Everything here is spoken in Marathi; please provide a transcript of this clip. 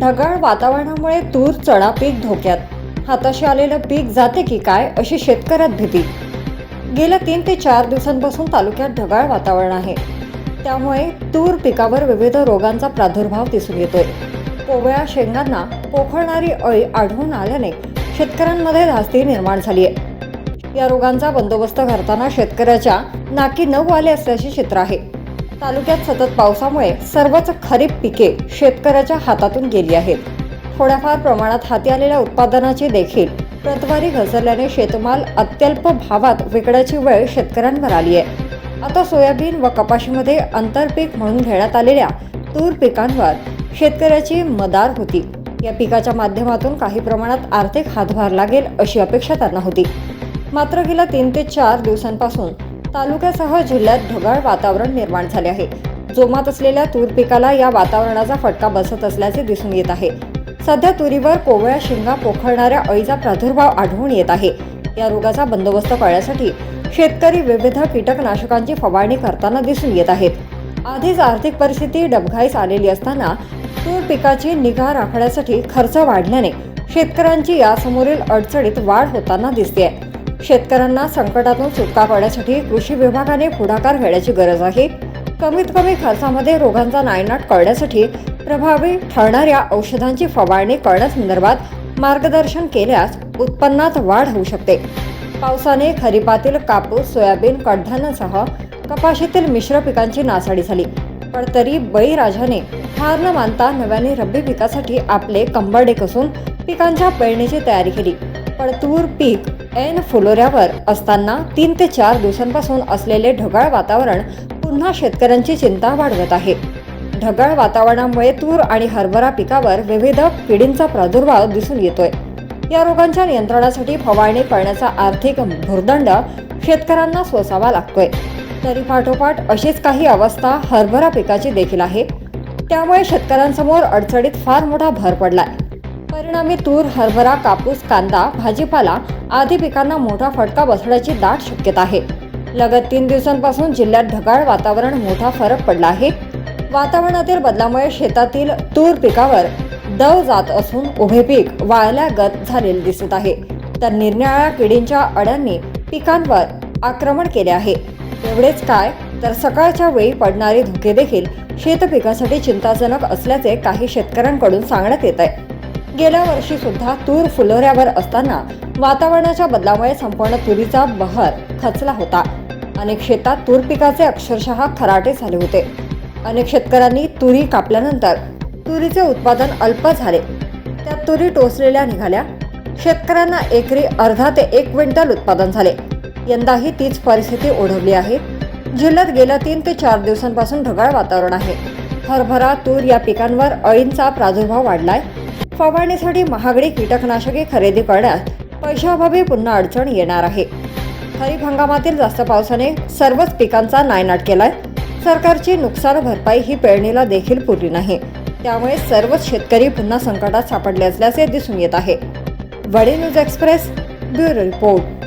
ढगाळ वातावरणामुळे तूर चणा पीक धोक्यात. हाताशी आलेलं पीक जाते की काय अशी शेतकऱ्यात भीती. गेल्या तीन ते चार दिवसांपासून तालुक्यात ढगाळ वातावरण आहे. त्यामुळे तूर पिकावर विविध रोगांचा प्रादुर्भाव दिसून येतोय. कोवळ्या शेंगांना पोखळणारी अळी आढळून आल्याने शेतकऱ्यांमध्ये धास्ती निर्माण झाली आहे या रोगांचा बंदोबस्त करताना शेतकऱ्याच्या नाकी नऊ आले असल्याचे चित्र आहे. तालुक्यात सतत पावसामुळे सर्वच खरीप पिके शेतकऱ्याच्या हातातून गेली आहेत. थोड्याफार प्रमाणात हाती आलेल्या उत्पादनाची देखील प्रतवारी घसरल्याने शेतमाल अत्यल्प भावात विकण्याची वेळ शेतकऱ्यांवर आली आहे. आता सोयाबीन व कपाशीमध्ये आंतरपीक म्हणून घेण्यात आलेल्या तूर पिकांवर शेतकऱ्याची मदार होती. या पिकाच्या माध्यमातून काही प्रमाणात आर्थिक हातभार लागेल अशी अपेक्षा त्यांना होती. मात्र गेल्या तीन ते चार दिवसांपासून तालुक्यासह जिल्ह्यात ढगाळ वातावरण निर्माण झाले आहे. जोमात असलेल्या तूर पिकाला या वातावरणाचा फटका बसत असल्याचे दिसून येत आहे. सध्या तुरीवर कोवळ्या शिंगा पोखरणाऱ्या अळीचा प्रादुर्भाव आढळून येत आहे. या रोगाचा बंदोबस्त करण्यासाठी शेतकरी विविध कीटकनाशकांची फवारणी करताना दिसून येत आहेत. आधीच आर्थिक परिस्थिती डबघाईस आलेली असताना तूर पिकाची निगा राखण्यासाठी खर्च वाढल्याने शेतकऱ्यांची यासमोरील अडचणीत वाढ होताना दिसते आहे शेतकऱ्यांना संकटातून सुटका करण्यासाठी कृषी विभागाने पुढाकार घेण्याची गरज आहे. कमीत कमी खर्चामध्ये रोगांचा नायनाट करण्यासाठी प्रभावी ठरणाऱ्या औषधांची फवारणी करण्यासंदर्भात मार्गदर्शन केल्यास उत्पन्नात वाढ होऊ शकते. पावसाने खरीपातील कापूस सोयाबीन कडधान्यासह कपाशीतील मिश्र पिकांची नासाडी झाली. पण तरी बळीराजाने हार न मानता नव्याने रब्बी पिकासाठी आपले कंबरडे कसून पिकांच्या पेरणीची तयारी केली. पण तूर पीक ऐन फुलोऱ्यावर असताना तीन ते चार दिवसांपासून असलेले ढगाळ वातावरण पुन्हा शेतकऱ्यांची चिंता वाढवत आहे. ढगाळ वातावरणामुळे तूर आणि हरभरा पिकावर विविध किडींचा प्रादुर्भाव दिसून येतोय. या रोगांच्या नियंत्रणासाठी फवारणी करण्याचा आर्थिक भुर्दंड शेतकऱ्यांना सोसावा लागतोय. तरी पाठोपाठ अशीच काही अवस्था हरभरा पिकाची देखील आहे. त्यामुळे शेतकऱ्यांसमोर अडचणीत फार मोठा भर पडलाय. परिणामी तूर हरभरा कापूस कांदा भाजीपाला आदी पिकांना मोठा फटका बसण्याची दाट शक्यता आहे. लगत तीन दिवसांपासून जिल्ह्यात ढगाळ वातावरण मोठा फरक पडला आहे. वातावरणातील बदलामुळे शेतातील तूर पिकावर दव जात असून उभे पीक वाळल्यागत झालेले दिसत आहे. तर निरनिराळ्या किडींच्या अड्यांनी पिकांवर आक्रमण केले आहे. एवढेच काय तर सकाळच्या वेळी पडणारे धोके देखील शेतपिकासाठी चिंताजनक असल्याचे काही शेतकऱ्यांकडून सांगण्यात येत आहे. गेल्या वर्षी सुद्धा तूर फुलोऱ्यावर असताना वातावरणाच्या बदलामुळे संपूर्ण तुरीचा बहर खचला होता. अनेक शेतात तूर पिकाचे अक्षरशः खराटे झाले होते. अनेक शेतकऱ्यांनी तुरी कापल्यानंतर तुरीचे उत्पादन अल्प झाले. त्यात तुरी टोचलेल्या निघाल्या. शेतकऱ्यांना एकरी अर्धा ते एक क्विंटल उत्पादन झाले. यंदाही तीच परिस्थिती ओढवली आहे. जिल्ह्यात गेल्या तीन ते चार दिवसांपासून ढगाळ वातावरण आहे. हरभरा तूर या पिकांवर अळींचा प्रादुर्भाव वाढलाय. फवारणीसाठी महागडी कीटकनाशके खरेदी करण्यास पैशाअभावी पुन्हा अडचण येणार आहे. खरीप हंगामातील जास्त पावसाने सर्वच पिकांचा नायनाट केलाय. सरकारची नुकसान भरपाई ही पेरणीला देखील पुरली नाही. त्यामुळे सर्वच शेतकरी पुन्हा संकटात सापडले असल्याचे दिसून येत आहे. वडे न्यूज एक्सप्रेस ब्युरो रिपोर्ट.